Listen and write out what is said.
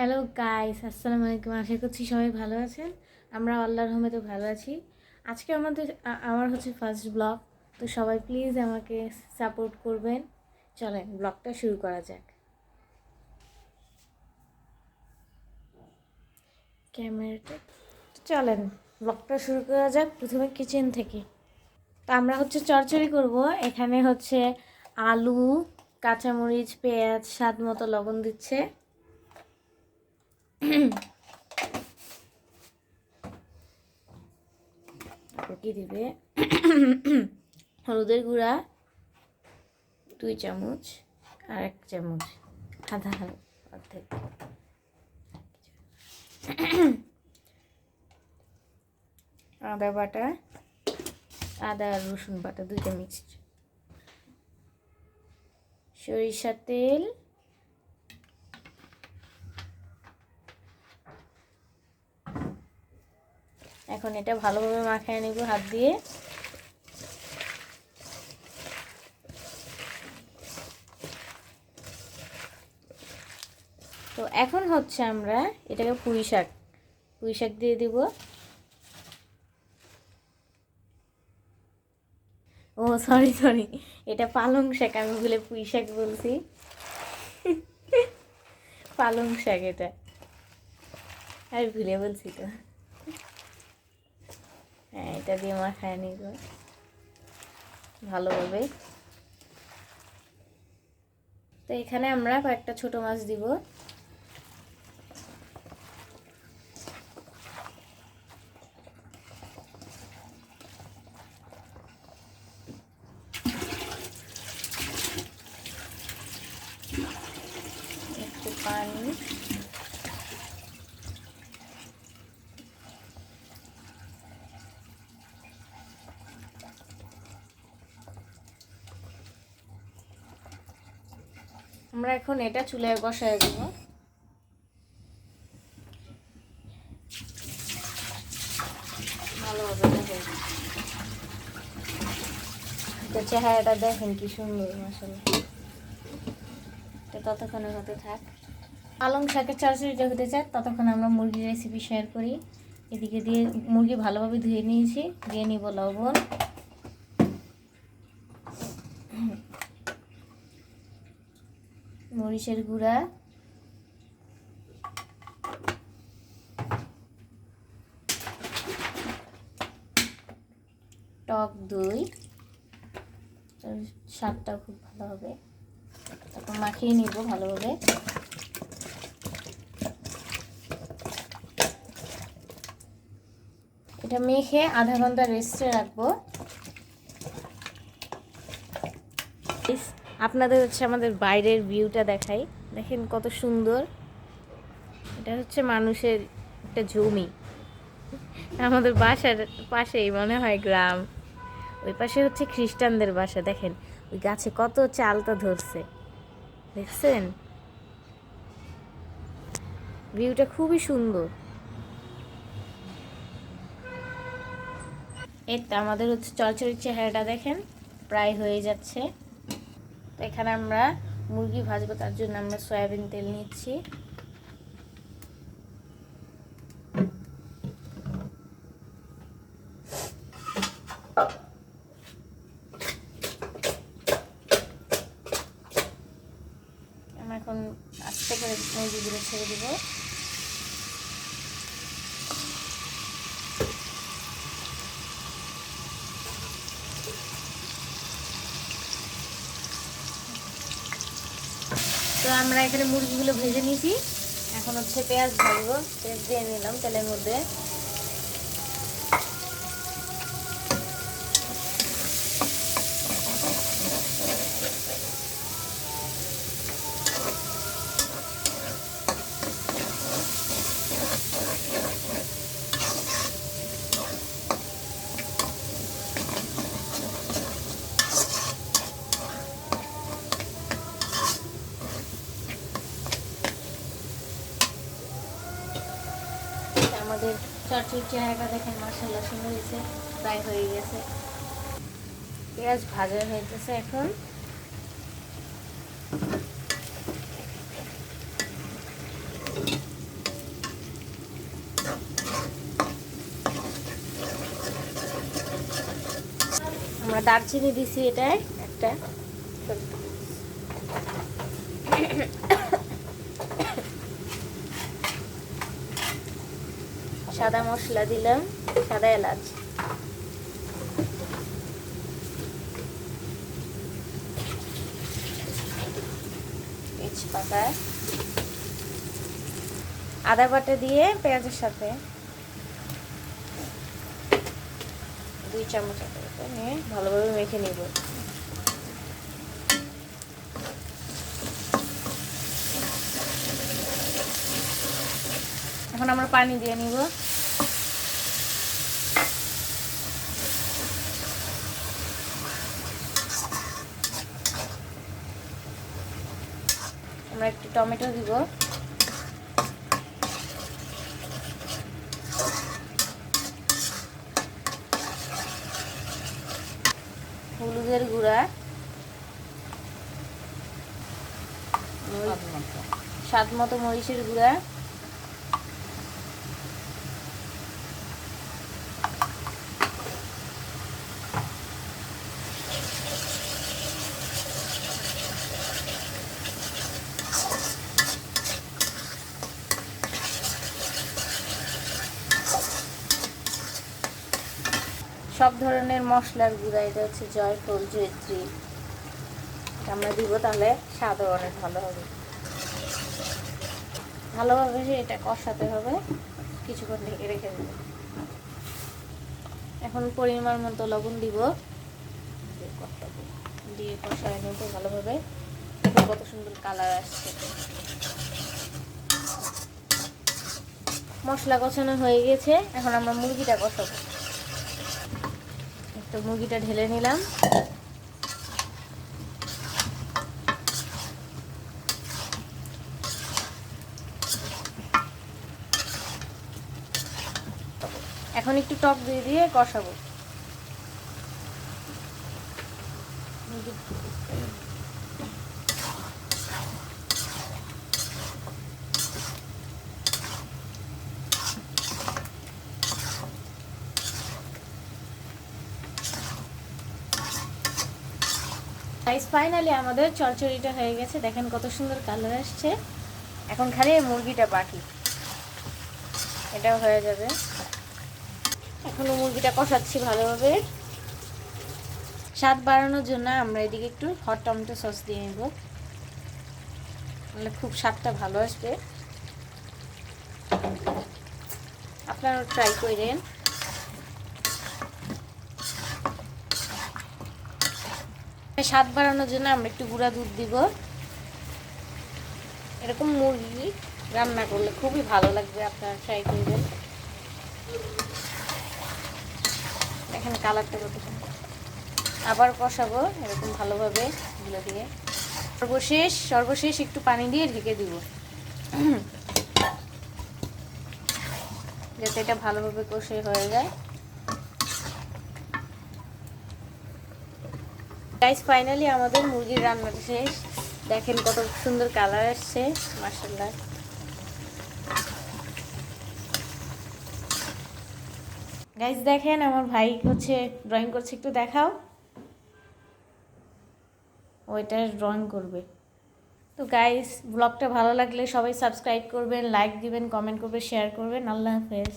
Hello guys আসসালামু আলাইকুম আশা করছি সবাই ভালো আছেন। আমরা আল্লাহর রহমতে ভালো আছি। আজকে আমাদের আমার হচ্ছে ফার্স্ট ব্লগ তো সবাই প্লিজ আমাকে সাপোর্ট করবেন। চলেন ব্লগটা শুরু করা যাক। ক্যামেরাটা চলেন ব্লগটা শুরু করা যাক প্রথমে কিচেন থেকে। তো আমরা হচ্ছে চরচড়ি করব। এখানে হচ্ছে আলু, কাঁচামরিচ, পেঁয়াজ, স্বাদ মতো লবণ দিচ্ছে। কি দিবে? হলুদের গুঁড়া, দুই চামচ আর এক চামচ আধা অর্ধেক। আদা বাটা, আদা আর রসুন বাটা, দুইটা মিক্সড। সরিষার তেল এখন এটা ভালোভাবে মাখায় নেব হাত দিয়ে। তো এখন হচ্ছে আমরা এটাকে পুঁই শাক পুঁই শাক দিয়ে দিব। ও সরি সরি এটা পালং শাক, আমি ভুলে পুঁই শাক বলছি। পালং শাক এটা। আমি ভুলে বলছি তো। হ্যাঁ এটা দিয়ে মাখায় নিব ভালোভাবে তো এখানে আমরা কয়েকটা ছোট মাছ দিব। একটু পানি। আমরা এখন এটা চুলায় বসায় দেব। ভালোভাবে চেহারাটা দেখেন কি সুন্দর মশলা এটা ততক্ষণের হতে থাক। পালং শাকের চরচড়িটা হতে চাক ততক্ষণ আমরা মুরগির রেসিপি শেয়ার করি। এদিকে দিয়ে মুরগি ভালোভাবে ধুয়ে নিয়েছি, দিয়ে নিব লবণ। মরিচের গুঁড়া। টক দই। স্বাদটাও খুব ভালো হবে। তারপর মাখিয়ে নিব ভালোভাবে। এটা মেখে আধা ঘণ্টা রেস্টে রাখব। আপনাদের হচ্ছে আমাদের বাইরের ভিউটা দেখাই। দেখেন কত সুন্দর। এটা হচ্ছে মানুষের একটা জমি। আমাদের বাসার পাশেই মনে হয় গ্রাম। ওই পাশে হচ্ছে খ্রিস্টানদের বাসা, দেখেন। ওই গাছে কত চালটা ধরছে। দেখছেন? ভিউটা খুবই সুন্দর। তো আমাদের হচ্ছে চরচড়ির চেহারাটা দেখেন। প্রায় হয়ে যাচ্ছে। এখানে আমরা মুরগি ভাজবো, তার জন্য আমরা সয়াবিন তেল নিচ্ছি। আমরা এখন আস্তে করে মুরগিগুলো ছেড়ে দিব। আমরা এখানে মুরগিগুলো ভেজে নিয়েছি। এখন হচ্ছে পেঁয়াজ ভাজবো। পেঁয়াজ দিয়ে নিলাম তেলের মধ্যে। চটচুর চেহারাটা দেখেন মশলা সুন্দর হয়েছে প্রায় হয়ে গেছে। পেঁয়াজ ভাজা হয়েছে এখন। আমরা দারচিনি দিছি এটাই একটা। সাদা মশলা দিলাম, সাদা এলাচ। তেজপাতা। আদা বাটা দিয়ে পেঁয়াজের সাথে। দুই চামচ নিয়ে ভালোভাবে মেখে নিব। এখন আমরা পানি দিয়ে নিব। আমরা একটু টমেটো দিব। হলুদের গুঁড়া। স্বাদ মতো। মরিচের গুঁড়া। সব ধরনের মশলার গুঁড়া, এটা হচ্ছে জয়ফল, জয়ত্রী। আমরা দিব তাহলে স্বাদও অনেক ভালো হবে। ভালোভাবে এটা কষাতে হবে, কিছুক্ষণ ঢেকে রেখে দেব। এখন পরিমাণ মতো লবণ দিব। দিয়ে কষায় নেব ভালোভাবে কত সুন্দর কালার আসছে। মশলা কষানো হয়ে গেছে, এখন আমরা মুরগিটা কষাবো। একটু মুরগিটা ঢেলে নিলাম। এখন একটু টক দিয়ে দিয়ে কষাবো। গাইস ফাইনালি আমাদের চরচড়িটা হয়ে গেছে। দেখেন কত সুন্দর কালার আসছে। এখন খালি মুরগিটা বাকি। এটাও হয়ে যাবে। এখনও মুরগিটা কষাচ্ছি ভালোভাবে। স্বাদ বাড়ানোর জন্য আমরা এদিকে একটু হট টমেটো সস দিয়ে নেব। তাহলে খুব স্বাদটা ভালো আসবে। আপনারা ট্রাই করেন। স্বাদ বাড়ানোর জন্য আমরা একটু গুঁড়া দুধ দিব। এরকম মুরগি রান্না করলে খুবই ভালো লাগবে, আপনারা ট্রাই করবেন। দেখেন কালারটা কত আবার কষাবো, এরকম ভালোভাবে এগুলো দিয়ে। সর্বশেষ সর্বশেষ একটু পানি দিয়ে ঢেকে দিব। যাতে এটা ভালোভাবে কষে হয়ে যায়। গাইস ফাইনালি আমাদের মুরগির রান্নাটা শেষ। দেখেন কত সুন্দর কালার আসছে মার্শাল্লাহ গাইস দেখেন আমার ভাই হচ্ছে ড্রয়িং করছে, একটু দেখাও। ওইটা ড্রয়িং করবে। তো গাইস ব্লগটা ভালো লাগলে সবাই সাবস্ক্রাইব করবেন লাইক দিবেন কমেন্ট করবেন শেয়ার করবেন। আল্লাহ হাফেজ।